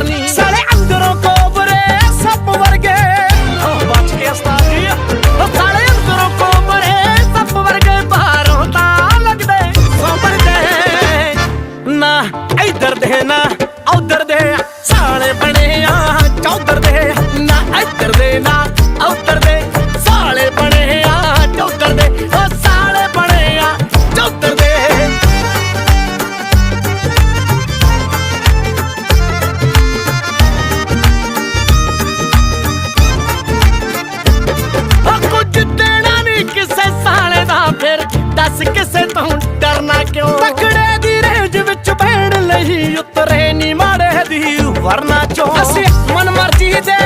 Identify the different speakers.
Speaker 1: ਕਰਨੀ।
Speaker 2: ਸਾਲੇ ਅੰਦਰੋਂ ਕੋਬਰੇ ਸੱਪ ਵਰਗੇ।
Speaker 1: ਉਹ ਬਚ ਕੇ ਉਸਤਾਦ
Speaker 2: ਉਹ ਸਾਲੇ ਅੰਦਰੋਂ ਕੋਬਰੇ ਸੱਪ ਵਰਗੇ ਬਾਹਰੋਂ ਤਾਂ ਲੱਗਦੇ ਸੋਬਰ ਨਾ ਇਧਰ ਦੇ, ਨਾ ਉਧਰ ਦੇ। ਸਾਲੇ ਬਣੇ ਆ ਚੌਧਰ ਦੇ। ਨਾ ਇਧਰ ਦੇ, ਨਾ ਕਿਉਂ? ਤਕੜੇ ਦੀ ਰੇਂਜ ਵਿੱਚ ਬੈਣ ਲਈ ਉਤਰੇ ਨਹੀਂ ਮਾੜੇ ਦੀ ਵਰਨਾ ਚੋਂ ਅਸੀਂ ਮਨ ਮਰਜ਼ੀ ਦੇ